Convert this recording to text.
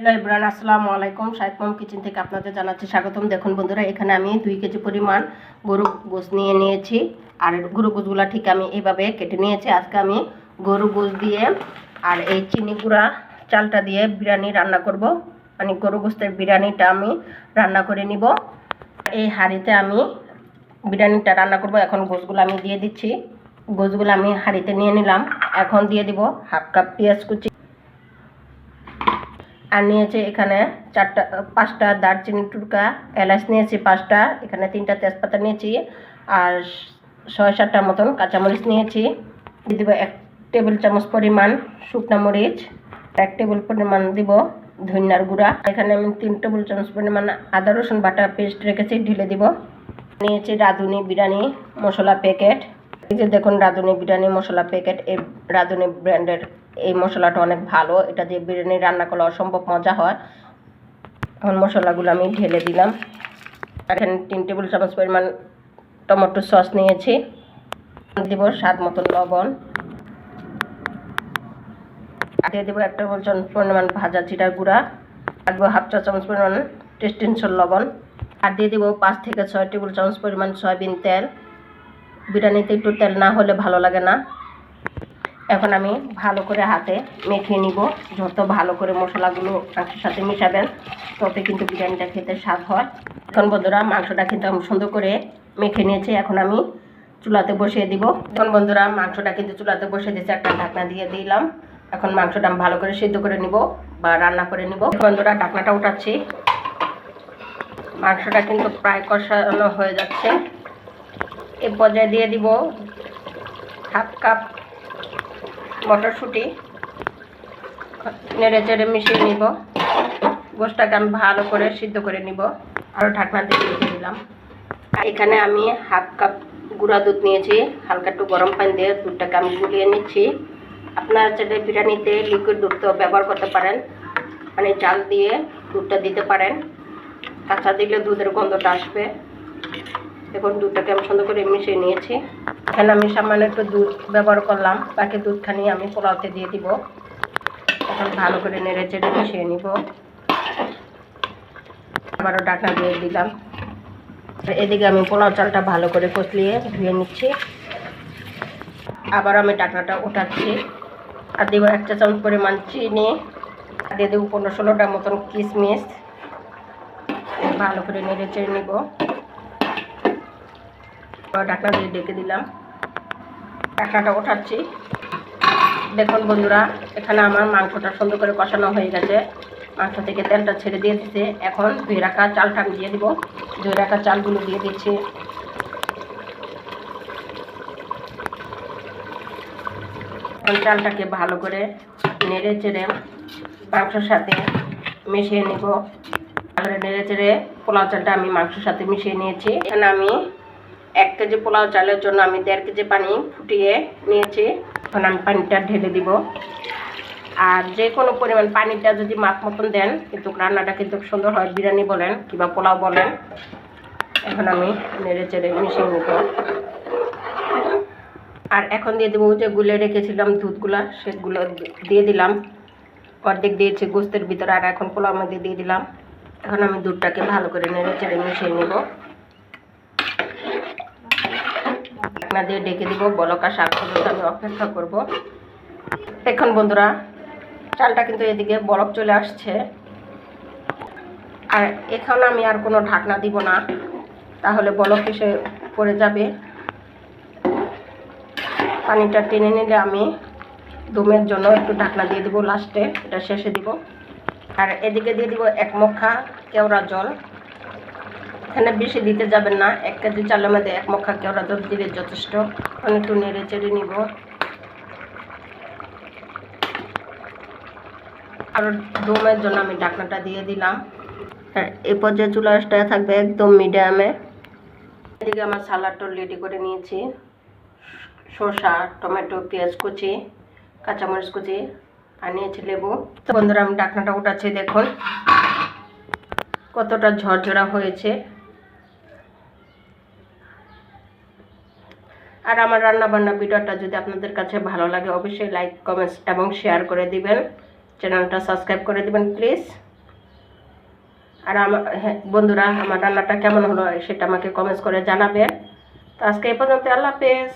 Hello Ibran আসসালামু আলাইকুম। শাহেদ মম kitchen থেকে আপনাদের জানাচ্ছি স্বাগতম। দেখুন বন্ধুরা, এখানে আমি দুই কেজি পরিমাণ গরু গোস নিয়ে নিয়েছি। আর গরু গোসগুলো ঠিক আমি এইভাবে কেটে নিয়েছি। আজকে আমি গরু গোস দিয়ে আর এই চিনি গুঁড়া চালটা দিয়ে বিরিয়ানি রান্না করব। মানে গরু গোস্তের বিরিয়ানিটা আমি রান্না করে নিব। এই হাঁড়িতে আমি বিরিয়ানিটা রান্না করব। এখন গোসগুলো আমি দিয়ে দিচ্ছি। গোসগুলো আমি হাঁড়িতে নিয়ে নিলাম। এখন দিয়ে দিব হাফ কাপ পেঁয়াজ কুচি। আর নিয়েছে এখানে চারটা, পাঁচটা দারচিনি টুরকা এলাচ নিয়েছি পাঁচটা, এখানে তিনটা তেজপাতা নিয়েছি আর ছয় সাতটার মতন কাঁচামরিচ নিয়েছি। দিয়ে দিব এক টেবিল চামচ পরিমাণ শুকনো মরিচ, এক টেবিল পরিমাণ দিব ধনিয়ার গুঁড়া। এখানে আমি তিন টেবিল চামচ পরিমাণ আদা, রসুন বাটা পেস্ট রেখেছি, ঢেলে দিব। নিয়েছি রাঁধুনি বিরিয়ানি মশলা প্যাকেট এই যে দেখুন রাঁধুনি বিরিয়ানি মশলা প্যাকেট এই রাঁধুনি ব্র্যান্ডের এই মশলাটা অনেক ভালো। এটা দিয়ে বিরিয়ানি রান্না করলে অসম্ভব মজা হয়। এখন মশলাগুলো আমি ঢেলে দিলাম। এখানে তিন টেবিল চামচ পরিমাণ টমেটো সস নিয়েছি। দিব স্বাদ মতন লবণ। আর দিয়ে দেবো এক টেবিল চামচ পরিমাণ ভাজা জিরার গুঁড়া। আর হাফ চা চামচ পরিমাণ টেস্টিনসল লবণ। আর দিয়ে দেবো পাঁচ থেকে ছয় টেবিল চামচ পরিমাণ সয়াবিন তেল। বিরিয়ানিতে একটু তেল না হলে ভালো লাগে না। এখন আমি ভালো করে হাতে মেখে নিব। যত ভালো করে মশলাগুলো মাংসের সাথে মিশাবেন তবে কিন্তু বিরিয়ানিটা খেতে স্বাদ হয়। এখন বন্ধুরা, মাংসটা কিন্তু আমি সুন্দর করে মেখে নিয়েছি। এখন আমি চুলাতে বসিয়ে দিব। এখন বন্ধুরা, মাংসটা কিন্তু চুলাতে বসিয়ে দিয়েছি। একটা ঢাকনা দিয়ে দিলাম। এখন মাংসটা আমি ভালো করে সিদ্ধ করে নিব বা রান্না করে নিব। বন্ধুরা, ঢাকনাটা উঠাচ্ছি। মাংসটা কিন্তু প্রায় কষানো হয়ে যাচ্ছে। এ পর্যায়ে দিয়ে দিব হাফ কাপ মটরশুঁটি। নেড়ে চেড়ে মিশিয়ে নিব। গোষ্ঠটাকে আমি ভালো করে সিদ্ধ করে নিব। আরও ঢাকনা দিয়ে দিলাম। এখানে আমি হাফ কাপ গুঁড়া দুধ নিয়েছি। হালকা একটু গরম পানি দিয়ে দুধটাকে আমি গুলিয়ে নিচ্ছি। আপনারা চাইলে বিরিয়ানিতে লিকুইড দুধ তো ব্যবহার করতে পারেন। মানে চাল দিয়ে দুধটা দিতে পারেন। কাঁচা দিলে দুধের গন্ধটা আসবে। দেখুন দুধটাকে আমি সুন্দর করে মিশিয়ে নিয়েছি। এখানে আমি সামান্য একটু দুধ ব্যবহার করলাম। বাকি দুধখানি আমি পোলাওতে দিয়ে দিব। এখন ভালো করে নেড়ে চেড়ে মিশিয়ে নিব। আবারও ডাকনা দিয়ে দিলাম। এদিকে আমি পোলাও চালটা ভালো করে কষলিয়ে ধুয়ে নিচ্ছি। আবার আমি ডাকনাটা উঠাচ্ছি। আর দেবো এক চা চামচ পরিমাণ চিনি। দিয়ে দেবো পনেরো ষোলোটার মতন কিশমিশ ভালো করে নেড়ে চেড়ে নিব। ঢাকনা দিয়ে ডেকে দিলাম। ঢাকনাটা ওঠাচ্ছি। দেখুন বন্ধুরা, এখানে আমার মাংসটা সুন্দর করে কষানো হয়ে গেছে। মাংস থেকে তেলটা ছেড়ে দিয়ে দিচ্ছে এখন ধুয়ে রাখা চালটা আমি দিয়ে দিব। ধুয়ে রাখা চালগুলো দিয়ে দিচ্ছি। চালটাকে ভালো করে নেড়ে চেড়ে মাংসর সাথে মিশিয়ে নিব। তারপরে নেড়ে চেড়ে পোলাও চালটা আমি মাংসের সাথে মিশিয়ে নিয়েছি। এখানে আমি এক কেজি পোলাও চালের জন্য আমি দেড় কেজি পানি ফুটিয়ে নিয়েছি। এখন আমি পানিটা ঢেলে দিব। আর যে কোনো পরিমাণ পানিটা যদি মাপ মতন দেন, কিন্তু রান্নাটা কিন্তু সুন্দর হয়। বিরিয়ানি বলেন কিংবা পোলাও বলেন। এখন আমি নেড়ে চেড়ে মিশিয়ে নেব। আর এখন দিয়ে দেবো যে গুলে রেখেছিলাম দুধগুলা, সেগুলো দিয়ে দিলাম। অর্ধেক দিয়েছি গোস্তের ভিতরে, আর এখন পোলাও মধ্যে দিয়ে দিলাম। এখন আমি দুধটাকে ভালো করে নেড়ে চেড়ে মিশিয়ে নেব। ঢাকনা দিয়ে ডেকে দিব, বলকা শাক পর্যন্ত আমি অপেক্ষা করব। এখন বন্ধুরা, চালটা কিন্তু এদিকে বরফ চলে আসছে। আর এখানে আমি আর কোনো ঢাকনা দিব না, তাহলে বলক এসে পড়ে যাবে। পানিটা টেনে নিলে আমি দমের জন্য একটু ঢাকনা দিয়ে দিব লাস্টে, এটা শেষে দিব। আর এদিকে দিয়ে দিব এক মক্ষা কেওড়া জল। এখানে বেশি দিতে যাবেন না। এক কেজি চালের মধ্যে এক মক্ষা কেওড়া জল দিলে যথেষ্ট। এখন একটু নেড়ে চেড়ে নিব। আর দমের জন্য আমি ঢাকনাটা দিয়ে দিলাম। হ্যাঁ এই পর্যায়ে চুলাশটা থাকবে একদম মিডিয়ামে। এদিকে আমার সালাডটা রেডি করে নিয়েছি। শসা, টমেটো, পেঁয়াজ কুচি, কাঁচামরিচ কুচি, আর নিয়েছি লেবু। বন্ধুরা, আমি ঢাকনাটা উঠাচ্ছি, দেখুন। কতটা ঝরঝরা হয়েছে। আর আমার রান্নাবান্না ভিডিওটা যদি আপনাদের কাছে ভালো লাগে, অবশ্যই লাইক কমেন্টস এবং শেয়ার করে দিবেন। চ্যানেলটা সাবস্ক্রাইব করে দিবেন প্লিজ আর আমার হ্যাঁ বন্ধুরা, আমার রান্নাটা কেমন হলো সেটা আমাকে কমেন্টস করে জানাবেন। তো আজকে এই পর্যন্ত আল্লাহ হাফেজ।